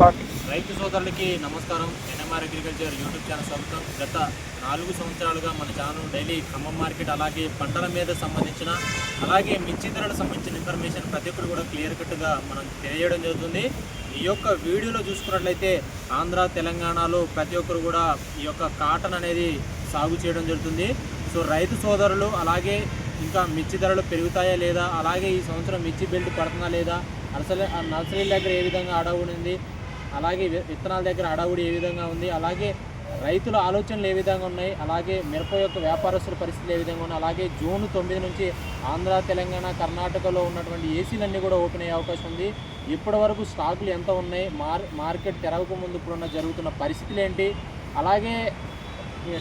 రైతు సోదరులకి నమస్కారం. ఎన్ఎంఆర్ అగ్రికల్చర్ యూట్యూబ్ ఛానల్ స్వాగతం. గత నాలుగు సంవత్సరాలుగా మన ఛానల్ డైలీ ఖమ్మం మార్కెట్ అలాగే పంటల మీద సంబంధించిన అలాగే మిర్చి ధరలకు సంబంధించిన ఇన్ఫర్మేషన్ ప్రతి ఒక్కరు కూడా క్లియర్ కట్గా మనం తెలియజేయడం జరుగుతుంది. ఈ యొక్క వీడియోలో చూసుకున్నట్లయితే ఆంధ్ర తెలంగాణలో ప్రతి ఒక్కరు కూడా ఈ యొక్క కాటన్ అనేది సాగు చేయడం జరుగుతుంది. సో రైతు సోదరులు అలాగే ఇంకా మిర్చి ధరలు పెరుగుతాయా లేదా? అలాగే ఈ సంవత్సరం మిర్చి బెల్ట్ పడుతుందా లేదా? అసలు ఆ నర్సరీ దగ్గర ఏ విధంగా అడవుడు అలాగే వి- విత్తనాల దగ్గర అడవుడు ఏ విధంగా ఉంది అలాగే రైతుల ఆలోచనలు ఏ విధంగా ఉన్నాయి అలాగే మిరప యొక్క వ్యాపారస్తుల పరిస్థితులు ఏ విధంగా ఉన్నాయి అలాగే జూన్ తొమ్మిది నుంచి ఆంధ్ర తెలంగాణ కర్ణాటకలో ఉన్నటువంటి ఏసీలన్నీ కూడా ఓపెన్ అయ్యే అవకాశం ఉంది. ఇప్పటి వరకు స్టాకులు ఎంత ఉన్నాయి మార్ మార్కెట్ తెరవక ముందు ఇప్పుడున్న జరుగుతున్న పరిస్థితులు ఏంటి అలాగే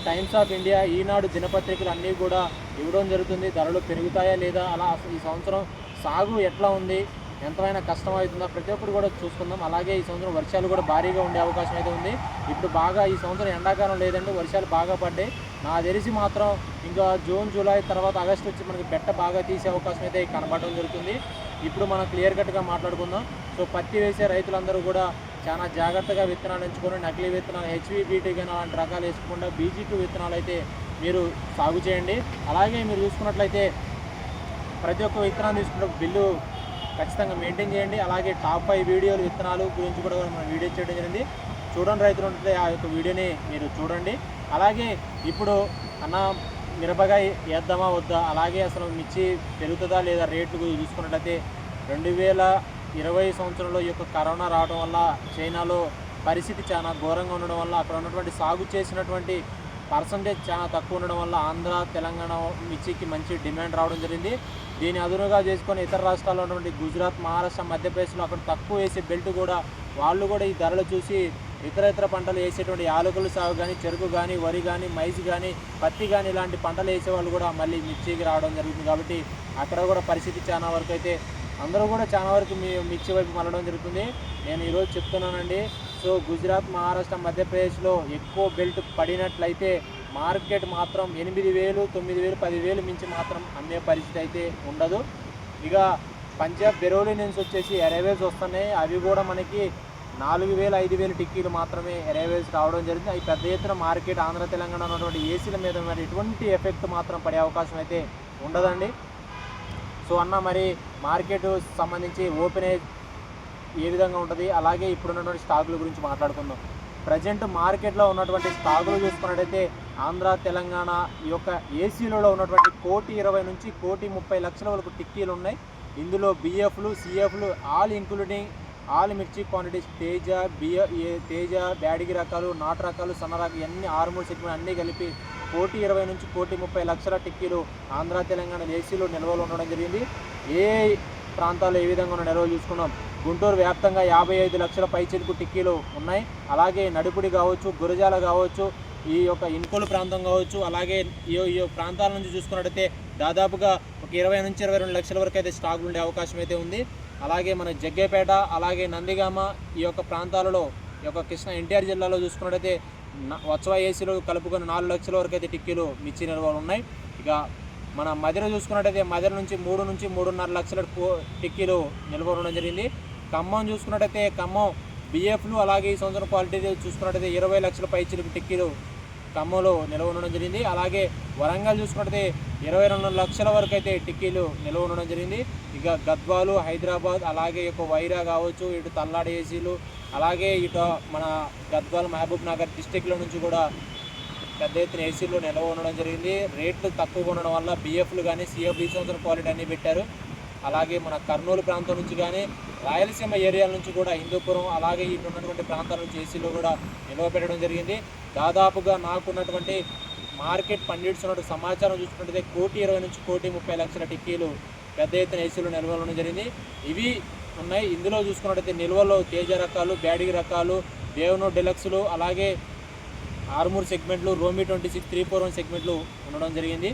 టైమ్స్ ఆఫ్ ఇండియా ఈనాడు దినపత్రికలు అన్నీ కూడా ఇవ్వడం జరుగుతుంది ధరలు పెరుగుతాయా లేదా అలా అసలు ఈ సంవత్సరం సాగు ఎట్లా ఉంది ఎంతమైనా కష్టం అవుతుందా ప్రతి ఒక్కరు కూడా చూసుకుందాం. అలాగే ఈ సంవత్సరం వర్షాలు కూడా భారీగా ఉండే అవకాశం అయితే ఉంది. ఇప్పుడు బాగా ఈ సంవత్సరం ఎండాకాలం లేదండి. వర్షాలు బాగా పడ్డాయి. నా తెలిసి మాత్రం ఇంకా జూన్ జూలై తర్వాత ఆగస్టు వచ్చి మనకి బెట్ట బాగా తీసే అవకాశం అయితే కనబడడం జరుగుతుంది. ఇప్పుడు మనం క్లియర్ కట్గా మాట్లాడుకుందాం. సో పత్తి వేసే రైతులందరూ కూడా చాలా జాగ్రత్తగా విత్తనాలు ఎంచుకొని నకిలీ విత్తనాలు హెచ్వి బీటీ కానీ అలాంటి రకాలు వేసుకోకుండా బీజీ టూ విత్తనాలు అయితే మీరు సాగు చేయండి. అలాగే మీరు చూసుకున్నట్లయితే ప్రతి ఒక్క విత్తనాలు తీసుకున్న బిల్లు ఖచ్చితంగా మెయింటైన్ చేయండి. అలాగే టాప్ ఫైవ్ వీడియోలు విత్తనాలు గురించి కూడా మనం వీడియో చేయడం జరిగింది. చూడండి రైతులు ఉంటే ఆ యొక్క వీడియోని మీరు చూడండి. అలాగే ఇప్పుడు అన్న మిరపకాయ వేద్దామా వద్దా? అలాగే అసలు మిర్చి పెరుగుతుందా లేదా రేట్లు చూసుకున్నట్లయితే రెండు వేల ఇరవై సంవత్సరంలో ఈ యొక్క కరోనా రావడం వల్ల చైనాలో పరిస్థితి చాలా ఘోరంగా ఉండడం వల్ల అక్కడ ఉన్నటువంటి సాగు చేసినటువంటి పర్సంటేజ్ చాలా తక్కువ ఉండడం వల్ల ఆంధ్ర తెలంగాణ మిర్చికి మంచి డిమాండ్ రావడం జరిగింది. దీన్ని అదునుగా చేసుకొని ఇతర రాష్ట్రాల్లో ఉన్నటువంటి గుజరాత్ మహారాష్ట్ర మధ్యప్రదేశ్లో అక్కడ తక్కువ వేసే బెల్ట్ కూడా వాళ్ళు కూడా ఈ ధరలు చూసి ఇతర ఇతర పంటలు వేసేటువంటి యాలకులు సాగు కానీ చెరుకు కానీ వరి కానీ మైజ్ కానీ పత్తి కానీ ఇలాంటి పంటలు వేసే వాళ్ళు కూడా మళ్ళీ మిర్చికి రావడం జరుగుతుంది కాబట్టి అక్కడ కూడా పరిస్థితి చాలా వరకు అయితే అందరూ కూడా చాలా వరకు మీ మిర్చి వైపు మళ్ళడం జరుగుతుంది. నేను ఈరోజు చెప్తున్నానండి. సో గుజరాత్ మహారాష్ట్ర మధ్యప్రదేశ్లో ఎక్కువ బెల్ట్ పడినట్లయితే మార్కెట్ మాత్రం ఎనిమిది వేలు తొమ్మిది వేలు పదివేలు మించి మాత్రం అమ్మే పరిస్థితి అయితే ఉండదు. ఇక పంజాబ్ బెరోలి నుంచి వచ్చేసి ఎరైవేస్ వస్తున్నాయి. అవి కూడా మనకి నాలుగు వేలు ఐదు వేలు టిక్కీలు మాత్రమే ఎరైవేస్ రావడం జరిగింది. అవి పెద్ద ఎత్తున మార్కెట్ ఆంధ్ర తెలంగాణ ఉన్నటువంటి ఏసీల మీద మరి ఎటువంటి ఎఫెక్ట్ మాత్రం పడే అవకాశం అయితే ఉండదండి. సో అన్న మరి మార్కెట్ సంబంధించి ఓపెన్ ఏ విధంగా ఉంటుంది? అలాగే ఇప్పుడున్నటువంటి స్టాకుల గురించి మాట్లాడుకుందాం. ప్రజెంట్ మార్కెట్లో ఉన్నటువంటి స్టాకులు చూసుకున్నట్టయితే ఆంధ్ర తెలంగాణ ఈ యొక్క ఏసీలలో ఉన్నటువంటి కోటి ఇరవై నుంచి కోటి ముప్పై లక్షల వరకు టిక్కీలు ఉన్నాయి. ఇందులో బిఎఫ్లు సిఎఫ్లు ఆల్ ఇంక్లూడింగ్ ఆల్ మిర్చి క్వాంటిటీస్ తేజ బియ తేజ బ్యాడిగి రకాలు నాటు రకాలు సన్న రకాలు అన్ని ఆరు సెగ్మెంట్ అన్నీ కలిపి కోటి ఇరవై నుంచి కోటి ముప్పై లక్షల టిక్కీలు ఆంధ్ర తెలంగాణ ఏసీలో నిల్వలు ఉండడం జరిగింది. ఏ ప్రాంతాల్లో ఏ విధంగా ఉన్న నిల్వలు చూసుకున్నాం? గుంటూరు వ్యాప్తంగా యాభై ఐదు లక్షల పైచిలుకు టిక్కీలు ఉన్నాయి. అలాగే నడుపుడి కావచ్చు గురజాల కావచ్చు ఈ యొక్క ఇన్కోలు ప్రాంతం కావచ్చు అలాగే ఈ ప్రాంతాల నుంచి చూసుకున్నట్టయితే దాదాపుగా ఒక ఇరవై నుంచి ఇరవై రెండు లక్షల వరకు అయితే స్టాక్లు ఉండే అవకాశం అయితే ఉంది. అలాగే మన జగ్గేపేట అలాగే నందిగామ ఈ యొక్క ప్రాంతాలలో ఈ యొక్క కృష్ణా ఎన్టీఆర్ జిల్లాలో చూసుకున్నట్టయితే న- ఏసీలో కలుపుకొని నాలుగు లక్షల వరకు అయితే టిక్కీలు మిర్చి నిల్వలు ఉన్నాయి. ఇక మన మదిర చూసుకున్నట్టయితే మదిర నుంచి మూడు నుంచి మూడున్నర లక్షల టిక్కీలు నిల్వ ఉండడం జరిగింది. ఖమ్మం చూసుకున్నట్టయితే ఖమ్మం బిఎఫ్లు అలాగే ఈ సంవత్సరం క్వాలిటీ చూసుకున్నట్టయితే ఇరవై లక్షల పైచిలకు టిక్కీలు ఖమ్మంలో నిల్వ ఉండడం జరిగింది. అలాగే వరంగల్ చూసుకున్నట్టయితే ఇరవై రెండు లక్షల వరకు అయితే టిక్కీలు నిల్వ ఉండడం జరిగింది. ఇక గద్వాలు హైదరాబాద్ అలాగే యొక్క వైరా కావచ్చు ఇటు తల్లాడి ఏసీలు అలాగే ఇటు మన గద్వాల్ మహబూబ్ నగర్ డిస్టిక్లో నుంచి కూడా పెద్ద ఎత్తున ఏసీలు నిల్వ ఉండడం జరిగింది. రేట్లు తక్కువగా ఉండడం వల్ల బిఎఫ్లు కానీ సిఎఫ్ ఈ సంవత్సరం క్వాలిటీ అన్నీ పెట్టారు. అలాగే మన కర్నూలు ప్రాంతం నుంచి కానీ రాయలసీమ ఏరియాల నుంచి కూడా హిందూపురం అలాగే ఇటు ఉన్నటువంటి ప్రాంతాల నుంచి ఏసీలో కూడా నిల్వ పెట్టడం జరిగింది. దాదాపుగా నాకున్నటువంటి మార్కెట్ పండిట్స్ ఉన్నటువంటి సమాచారం చూసుకుంటే కోటి ఇరవై నుంచి కోటి ముప్పై లక్షల టిక్కీలు పెద్ద ఎత్తున ఏసీలు నిల్వ జరిగింది. ఇవి ఉన్నాయి. ఇందులో చూసుకున్నట్టయితే నిల్వలో తేజ రకాలు బ్యాడిగి రకాలు దేవనో డెలక్స్లు అలాగే ఆర్మూర్ సెగ్మెంట్లు రోమి twenty six three four one సెగ్మెంట్లు ఉండడం జరిగింది.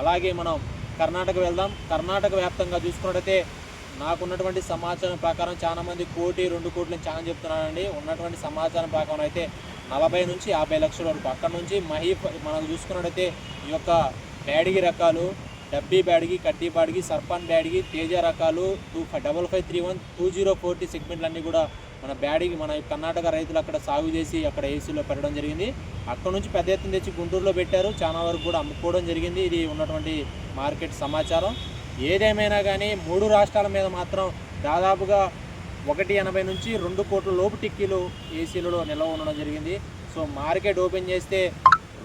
అలాగే మనం కర్ణాటక వెళ్దాం. కర్ణాటక వ్యాప్తంగా చూసుకున్నట్టయితే నాకున్నటువంటి సమాచారం ప్రకారం చాలా మంది కోటి రెండు కోట్లు చాలా చెప్తున్నానండి ఉన్నటువంటి సమాచారం ప్రకారం అయితే నలభై నుంచి యాభై లక్షల వరకు. అక్కడ నుంచి మహీ మనం చూసుకున్నట్టయితే ఈ యొక్క బ్యాడిగి రకాలు డబ్బీ బ్యాడ్గి కడ్డీ బ్యాడ్గి సర్పన్ బ్యాడ్గి తేజ రకాలు two double five three one two zero forty సెగ్మెంట్లన్నీ కూడా మన బ్యాడీకి మన కర్ణాటక రైతులు అక్కడ సాగు చేసి అక్కడ ఏసీలో పెట్టడం జరిగింది. అక్కడ నుంచి పెద్ద ఎత్తున తెచ్చి గుంటూరులో పెట్టారు. చాలా వరకు కూడా అమ్ముకోవడం జరిగింది. ఇది ఉన్నటువంటి మార్కెట్ సమాచారం. ఏదేమైనా కానీ మూడు రాష్ట్రాల మీద మాత్రం దాదాపుగా ఒకటి ఎనభై నుంచి రెండు కోట్ల లోపు టిక్కీలు ఏసీలలో నిల్వ ఉండడం జరిగింది. సో మార్కెట్ ఓపెన్ చేస్తే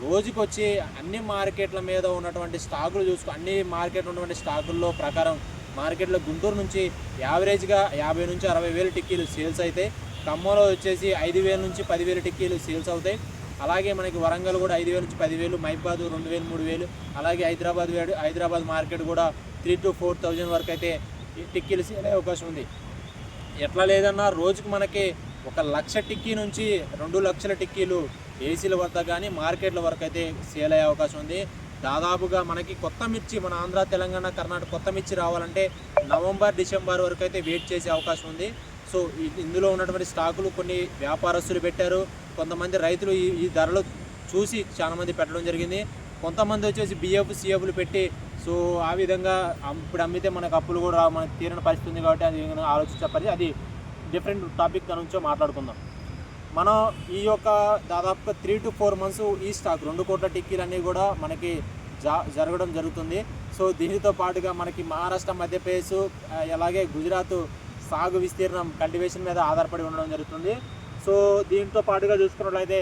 రోజుకొచ్చి అన్ని మార్కెట్ల మీద ఉన్నటువంటి స్టాకులు చూసుకో అన్ని మార్కెట్ ఉన్నటువంటి స్టాకుల్లో ప్రకారం మార్కెట్లో గుంటూరు నుంచి యావరేజ్గా యాభై నుంచి అరవై వేలు టిక్కీలు సేల్స్ అవుతాయి ఖమ్మంలో వచ్చేసి ఐదు వేల నుంచి పదివేలు టిక్కీలు సేల్స్ అవుతాయి. అలాగే మనకి వరంగల్ కూడా ఐదు వేల నుంచి పదివేలు మైబాద్ రెండు వేలు మూడు వేలు అలాగే హైదరాబాద్ వేడు హైదరాబాద్ మార్కెట్ కూడా త్రీ టు ఫోర్ థౌజండ్ వరకు అయితే ఈ టిక్కీలు సేల్ అయ్యే అవకాశం ఉంది. ఎట్లా లేదన్నా రోజుకు మనకి ఒక లక్ష టిక్కీ నుంచి రెండు లక్షల టిక్కీలు ఏసీల వద్ద కానీ మార్కెట్ల వరకు అయితే సేల్ అయ్యే అవకాశం ఉంది. దాదాపుగా మనకి కొత్త మిర్చి మన ఆంధ్ర తెలంగాణ కర్ణాటక కొత్త మిర్చి రావాలంటే నవంబర్ డిసెంబర్ వరకు అయితే వెయిట్ చేసే అవకాశం ఉంది. సో ఇందులో ఉన్నటువంటి స్టాకులు కొన్ని వ్యాపారస్తులు పెట్టారు. కొంతమంది రైతులు ఈ ఈ ధరలు చూసి చాలా మంది పెట్టడం జరిగింది. కొంతమంది వచ్చేసి బిఎఫ్ సిఎఫ్లు పెట్టి సో ఆ విధంగా ఇప్పుడు అమ్మితే మనకు అప్పులు కూడా మనకు తీరని పరిస్థితి ఉంది కాబట్టి అది ఆలోచించే పరిస్థితి. అది డిఫరెంట్ టాపిక్ దాని నుంచో మాట్లాడుకుందాం. మనం ఈ యొక్క దాదాపుగా త్రీ టు ఫోర్ మంత్స్ ఈ స్టాక్ రెండు కోట్ల టిక్కీలన్నీ కూడా మనకి జా జరగడం జరుగుతుంది. సో దీనితో పాటుగా మనకి మహారాష్ట్ర మధ్యప్రదేశ్ అలాగే గుజరాత్ సాగు విస్తీర్ణం కల్టివేషన్ మీద ఆధారపడి ఉండడం జరుగుతుంది. సో దీంతో పాటుగా చూసుకున్నట్లయితే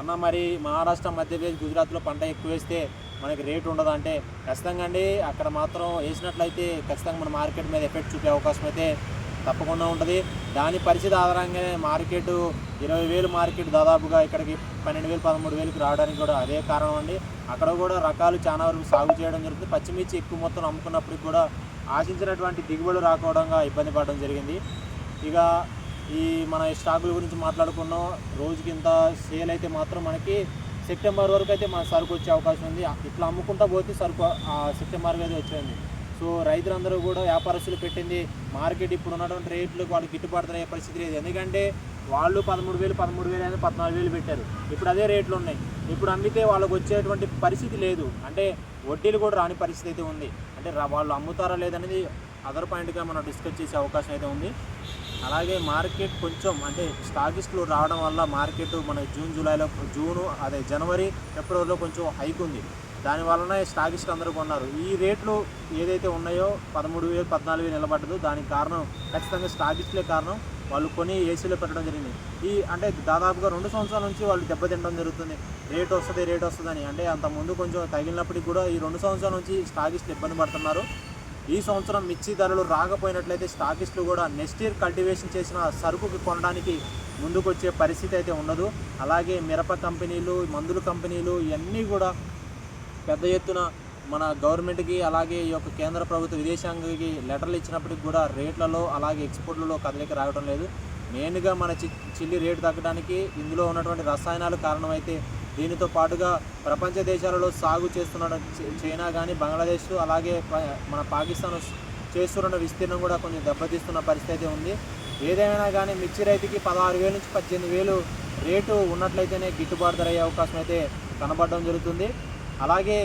అన్న మరి మహారాష్ట్ర మధ్యప్రదేశ్ గుజరాత్లో పంట ఎక్కువ వేస్తే మనకి రేటు ఉండదు అంటే ఖచ్చితంగా అండి. అక్కడ మాత్రం వేసినట్లయితే ఖచ్చితంగా మన మార్కెట్ మీద ఎఫెక్ట్ చూపే అవకాశం అయితే తప్పకుండా ఉంటుంది. దాని పరిస్థితి ఆధారంగానే మార్కెట్ ఇరవై వేలు మార్కెట్ దాదాపుగా ఇక్కడికి పన్నెండు వేలు పదమూడు వేలకు రావడానికి కూడా అదే కారణం అండి. అక్కడ కూడా రకాలు చాలా వరకు సాగు చేయడం జరుగుతుంది. పచ్చిమిర్చి ఎక్కువ మొత్తం అమ్ముకున్నప్పటికి కూడా ఆశించినటువంటి దిగుబడి రాకపోవడంగా ఇబ్బంది పడడం జరిగింది. ఇక ఈ మన స్టాకుల గురించి మాట్లాడుకున్నాం. రోజుకి ఇంత సేల్ అయితే మాత్రం మనకి సెప్టెంబర్ వరకు అయితే మన సరుకు వచ్చే అవకాశం ఉంది. ఇట్లా అమ్ముకుంటా పోతే సరుకు ఆ అయితే వచ్చేది సో రైతులందరూ కూడా వ్యాపారస్తులు పెట్టింది మార్కెట్ ఇప్పుడు ఉన్నటువంటి రేట్లు వాళ్ళు గిట్టుబాటు అయ్యే పరిస్థితి లేదు. ఎందుకంటే వాళ్ళు పదమూడు వేలు పదమూడు వేలు అనేది పద్నాలుగు వేలు పెట్టారు. ఇప్పుడు అదే రేట్లు ఉన్నాయి. ఇప్పుడు అమ్మితే వాళ్ళకు వచ్చేటువంటి పరిస్థితి లేదు. అంటే వడ్డీలు కూడా రాని పరిస్థితి అయితే ఉంది. అంటే వాళ్ళు అమ్ముతారా లేదనేది అదర్ పాయింట్గా మనం డిస్కస్ చేసే అవకాశం అయితే ఉంది. అలాగే మార్కెట్ కొంచెం అంటే స్టాకిస్టులు రావడం వల్ల మార్కెట్ మన జూన్ జూలైలో జూను అదే జనవరి ఫిబ్రవరిలో కొంచెం హైక్ ఉంది. దాని వలన స్టాకిస్ట్ అందరూ కొన్నారు. ఈ రేట్లు ఏదైతే ఉన్నాయో పదమూడు వేలు పద్నాలుగు వేలు నిలబడ్డదు. దానికి కారణం ఖచ్చితంగా స్టాకిస్ట్లే కారణం. వాళ్ళు కొని ఏసీలో పెట్టడం జరిగింది. ఈ అంటే దాదాపుగా రెండు సంవత్సరాల నుంచి వాళ్ళు దెబ్బతింటడం జరుగుతుంది. రేట్ వస్తుంది రేట్ వస్తుందని. అంటే అంత ముందు కొంచెం తగిలినప్పటికీ కూడా ఈ రెండు సంవత్సరాల నుంచి స్టాకిస్టులు ఇబ్బంది పడుతున్నారు. ఈ సంవత్సరం మిర్చి ధరలు రాకపోయినట్లయితే స్టాకిస్టులు కూడా నెక్స్ట్ ఇయర్ కల్టివేషన్ చేసిన సరుకుకి కొనడానికి ముందుకు వచ్చే పరిస్థితి అయితే ఉండదు. అలాగే మిరప కంపెనీలు మందుల కంపెనీలు ఇవన్నీ కూడా పెద్ద ఎత్తున మన గవర్నమెంట్కి అలాగే ఈ యొక్క కేంద్ర ప్రభుత్వ విదేశాంగకి లెటర్లు ఇచ్చినప్పటికి కూడా రేట్లలో అలాగే ఎక్స్పోర్ట్లలో కదలిక రావడం లేదు. మెయిన్గా మన చి చిల్లి రేటు తగ్గడానికి ఇందులో ఉన్నటువంటి రసాయనాలు కారణమైతే దీనితో పాటుగా ప్రపంచ దేశాలలో సాగు చేస్తున్న చైనా కానీ బంగ్లాదేశ్ అలాగే మన పాకిస్తాన్ చేస్తున్న విస్తీర్ణం కూడా కొంచెం దెబ్బతీస్తున్న పరిస్థితి అయితే ఉంది. ఏదైనా కానీ మిర్చి రైతుకి పదహారు వేల నుంచి పద్దెనిమిది వేలు రేటు ఉన్నట్లయితేనే గిట్టుబాటు ధర అయ్యే అవకాశం అయితే కనబడడం జరుగుతుంది. అలాగే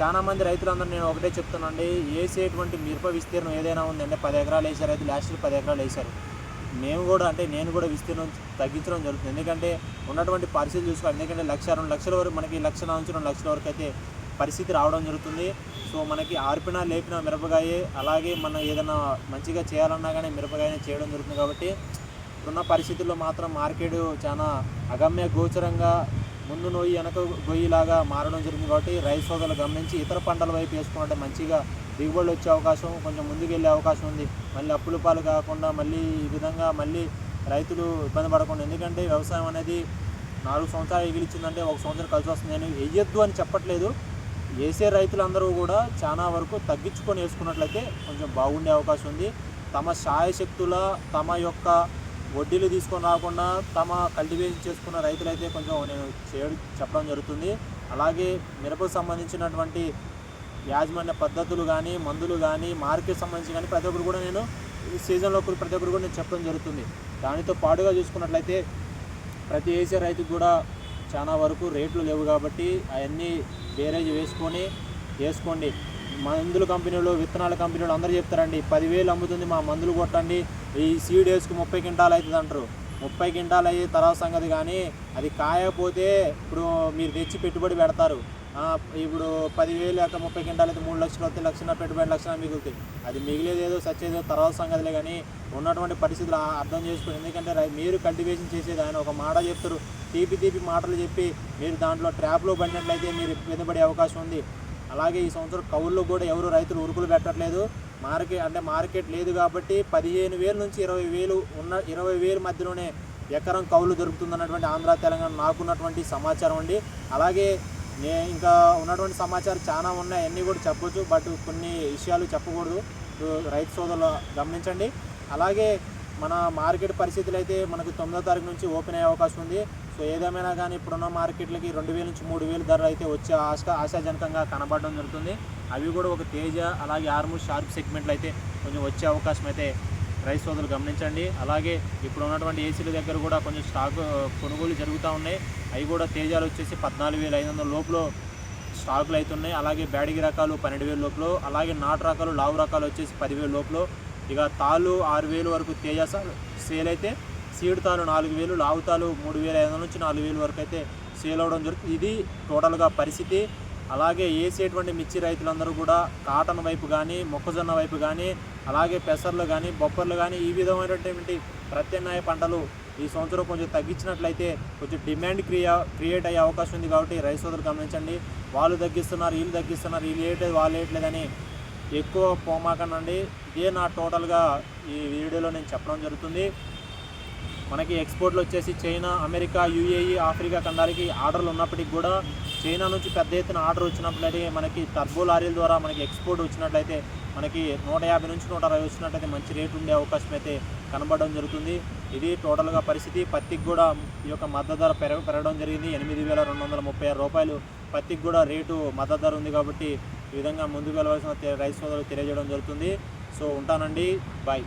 చాలా మంది రైతులందరూ నేను ఒకటే చెప్తున్నాండి వేసేటువంటి మిరప విస్తీర్ణం ఏదైనా ఉందంటే పది ఎకరాలు వేసారు అయితే లాస్ట్ పది ఎకరాలు వేశారు. మేము కూడా అంటే నేను కూడా విస్తీర్ణం తగ్గించడం జరుగుతుంది. ఎందుకంటే ఉన్నటువంటి పరిస్థితి చూసుకోవాలి. ఎందుకంటే లక్ష రెండు లక్షల వరకు మనకి లక్ష నుంచి రెండు లక్షల వరకు అయితే పరిస్థితి రావడం జరుగుతుంది. సో మనకి ఆర్పిన లేపిన మిరపకాయ అలాగే మనం ఏదైనా మంచిగా చేయాలన్నా కానీ మిరపకాయనే చేయడం జరుగుతుంది కాబట్టి ఇప్పుడున్న పరిస్థితుల్లో మాత్రం మార్కెట్ చాలా అగమ్య గోచరంగా ముందు నొయ్యి వెనక గొయ్యిలాగా మారడం జరిగింది కాబట్టి రైస్ సోదరులు గమనించి ఇతర పంటల వైపు వేసుకుంటే మంచిగా దిగుబడులు వచ్చే అవకాశం కొంచెం ముందుకు వెళ్ళే అవకాశం ఉంది. మళ్ళీ అప్పుల పాలు కాకుండా మళ్ళీ ఈ విధంగా మళ్ళీ రైతులు ఇబ్బంది పడకుండా ఎందుకంటే వ్యవసాయం అనేది నాలుగు సంవత్సరాలు ఎగిలిచ్చిందంటే ఒక సంవత్సరం కలిసి వస్తుంది. నేను వేయొద్దు అని చెప్పట్లేదు. వేసే రైతులందరూ కూడా చాలా వరకు తగ్గించుకొని వేసుకున్నట్లయితే కొంచెం బాగుండే అవకాశం ఉంది. తమ శాయశక్తుల తమ యొక్క వడ్డీలు తీసుకొని రాకుండా తమ కల్టివేషన్ చేసుకున్న రైతులైతే కొంచెం నేను చేయడం చెప్పడం జరుగుతుంది. అలాగే మిరపకు సంబంధించినటువంటి యాజమాన్య పద్ధతులు కానీ మందులు కానీ మార్కెట్ సంబంధించి కానీ ప్రతి ఒక్కరు కూడా నేను ఈ సీజన్లో ప్రతి ఒక్కరు కూడా నేను చెప్పడం జరుగుతుంది. దానితో పాటుగా చూసుకున్నట్లయితే ప్రతి వేసే రైతుకు కూడా చాలా వరకు రేట్లు లేవు కాబట్టి అవన్నీ బేరేజ్ వేసుకొని వేసుకోండి. మందుల కంపెనీలు విత్తనాల కంపెనీలు అందరూ చెప్తారండి పదివేలు అమ్ముతుంది మా మందులు కొట్టండి ఈ సీడ్ వేసుకు ముప్పై క్వింటాలు అవుతుంది అంటారు. ముప్పై క్వింటాలు అయ్యే తర్వాత సంగతి కానీ అది కాయకపోతే ఇప్పుడు మీరు తెచ్చి పెట్టుబడి పెడతారు. ఇప్పుడు పదివేలు లేక ముప్పై క్వింటాలు అయితే మూడు లక్షలు వస్తే లక్షణ పెట్టుబడి లక్షణ మిగులుతాయి. అది మిగిలేదు ఏదో సచ్చేదో తర్వాత సంగతిలే కానీ ఉన్నటువంటి పరిస్థితులు అర్థం చేసుకుని ఎందుకంటే మీరు కల్టివేషన్ చేసేది ఆయన ఒక మాట చెప్తారు. తీపి తీపి మాటలు చెప్పి మీరు దాంట్లో ట్రాప్లో పడినట్లయితే మీరు ఇబ్బంది అవకాశం ఉంది. అలాగే ఈ సంవత్సరం కౌల్లో కూడా ఎవరు రైతులు ఉరుకులు పెట్టట్లేదు. మార్కెట్ అంటే మార్కెట్ లేదు కాబట్టి పదిహేను వేల నుంచి ఇరవై వేలు ఉన్న ఇరవై వేలు మధ్యలోనే ఎకరం కౌలు దొరుకుతుందన్నటువంటి ఆంధ్ర తెలంగాణ నాకున్నటువంటి సమాచారం అండి. అలాగే నే ఇంకా ఉన్నటువంటి సమాచారం చాలా ఉన్నాయి అన్నీ కూడా చెప్పొచ్చు బట్ కొన్ని విషయాలు చెప్పకూడదు. రైతు సోదరులు గమనించండి. అలాగే మన మార్కెట్ పరిస్థితులు అయితే మనకు తొమ్మిదో తారీఖు నుంచి ఓపెన్ అయ్యే అవకాశం ఉంది. సో ఏదేమైనా కానీ ఇప్పుడున్న మార్కెట్లకి రెండు వేల నుంచి మూడు వేలు ధరలు అయితే వచ్చే ఆశ ఆశాజనకంగా కనబడడం జరుగుతుంది. అవి కూడా ఒక తేజ అలాగే ఆర్మూర్ షార్ప్ సెగ్మెంట్లు అయితే కొంచెం వచ్చే అవకాశం అయితే రైస్ సోదరులు గమనించండి. అలాగే ఇప్పుడు ఉన్నటువంటి ఏసీల దగ్గర కూడా కొంచెం స్టాక్ కొనుగోలు జరుగుతూ ఉన్నాయి. అవి కూడా తేజాలు వచ్చేసి పద్నాలుగు వేల ఐదు వందల లోపల స్టాకులు అవుతున్నాయి అలాగే బ్యాడిగి రకాలు పన్నెండు వేల లోపల అలాగే నాటు రకాలు లావు రకాలు వచ్చేసి పదివేల లోపల. ఇక తాళ్ళు ఆరు వేలు వరకు తేజ సేల్ అయితే సీడ్ తాలు నాలుగు వేలు లావు తాలు మూడు వేల ఐదు వందల నుంచి నాలుగు వేలు వరకు అయితే సేల్ అవడం జరుగుతుంది. ఇది టోటల్గా పరిస్థితి. అలాగే వేసేటువంటి మిర్చి రైతులందరూ కూడా కాటన్ వైపు కానీ మొక్కజొన్న వైపు కానీ అలాగే పెసర్లు కానీ బొప్పర్లు కానీ ఈ విధమైనటువంటి ప్రత్యామ్నాయ పంటలు ఈ సంవత్సరం కొంచెం తగ్గించినట్లయితే కొంచెం డిమాండ్ క్రియా క్రియేట్ అయ్యే అవకాశం ఉంది కాబట్టి రైతు సోదరులు గమనించండి. వాళ్ళు తగ్గిస్తున్నారు వీళ్ళు తగ్గిస్తున్నారు వీళ్ళు వేయట్లేదు వాళ్ళు వేయట్లేదని ఎక్కువ పోమాకనండి ఇదే నా టోటల్గా ఈ వీడియోలో నేను చెప్పడం జరుగుతుంది. మనకి ఎక్స్పోర్ట్లు వచ్చేసి చైనా అమెరికా యూఏఈ ఆఫ్రికా ఖండాలకి ఆర్డర్లు ఉన్నప్పటికీ కూడా చైనా నుంచి పెద్ద ఎత్తున ఆర్డర్ వచ్చినట్లయితే మనకి టర్బో లారీల ద్వారా మనకి ఎక్స్పోర్ట్ వచ్చినట్లయితే మనకి నూట యాభై నుంచి నూట అరవై వచ్చినట్లయితే మంచి రేటు ఉండే అవకాశం అయితే కనబడడం జరుగుతుంది. ఇది టోటల్గా పరిస్థితి. పత్తికి కూడా ఈ యొక్క మద్దతు ధర పెరగ పెరగడం జరిగింది. ఎనిమిది వేల రెండు వందల ముప్పై ఆరు రూపాయలు పత్తికి కూడా రేటు మద్దతు ధర ఉంది కాబట్టి ఈ విధంగా ముందుకు వెళ్ళవలసిన రైతు సోదరులు తెలియజేయడం జరుగుతుంది. సో ఉంటానండి. బాయ్.